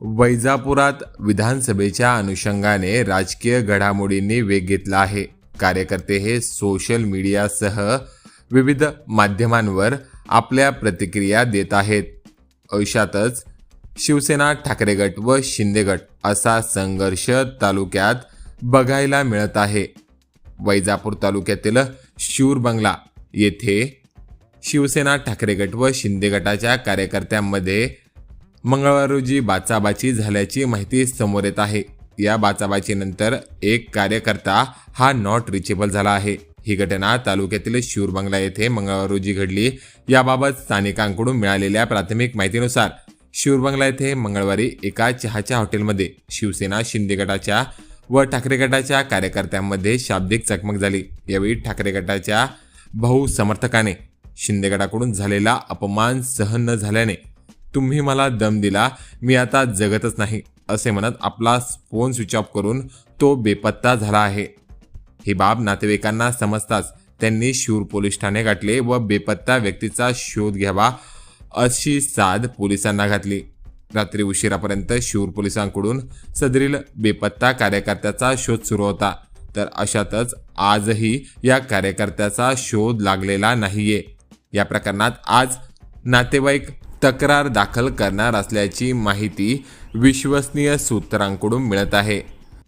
वैजापुरात विधानसभेच्या अनुषंगाने राजकीय घडामोडींनी वेग घेतला आहे. कार्यकर्ते हे सोशल मीडियासह विविध माध्यमांवर आपल्या प्रतिक्रिया देत आहेत. अशातच शिवसेना ठाकरे गट व शिंदे गट असा संघर्ष तालुक्यात बघायला मिळत आहे. वैजापूर तालुक्यातील शूर बंगला येथे शिवसेना ठाकरे गट व शिंदे गटाच्या कार्यकर्त्यांमध्ये मंगळवार रोजी बाचाबाची झाल्याची माहिती समोर येत आहे. या बाचाबाचीनंतर एक कार्यकर्ता हा नॉट रिचेबल झाला आहे. ही घटना तालुक्यातील शिवरबंगला येथे मंगळवार रोजी घडली. याबाबत स्थानिकांकडून मिळालेल्या प्राथमिक माहितीनुसार शिवरबंगला येथे मंगळवारी एका चहाच्या हॉटेलमध्ये शिवसेना शिंदे गटाच्या व ठाकरे गटाच्या कार्यकर्त्यांमध्ये शाब्दिक चकमक झाली. यावेळी ठाकरे गटाच्या भाऊ समर्थकाने शिंदे गटाकडून झालेला अपमान सहन न झाल्याने तुम्ही मला दम दिला मी आता जगतच नाही असे म्हणत आपला फोन स्विच ऑफ करून तो बेपत्ता झाला आहे. ही बाब नातेवाईकांना समजताच त्यांनी शूर पोलीस ठाणे गाठले व बेपत्ता व्यक्तीचा शोध घ्यावा अशी साध पोलिसांना घातली. रात्री उशिरापर्यंत शूर पोलिसांकडून सदरील बेपत्ता कार्यकर्त्याचा शोध सुरू होता. तर अशातच आजही या कार्यकर्त्याचा शोध लागलेला नाहीये. या प्रकरणात आज नातेवाईक तक्रार दाखल करणार असल्याची माहिती विश्वसनीय सूत्रांकडून मिळत आहे.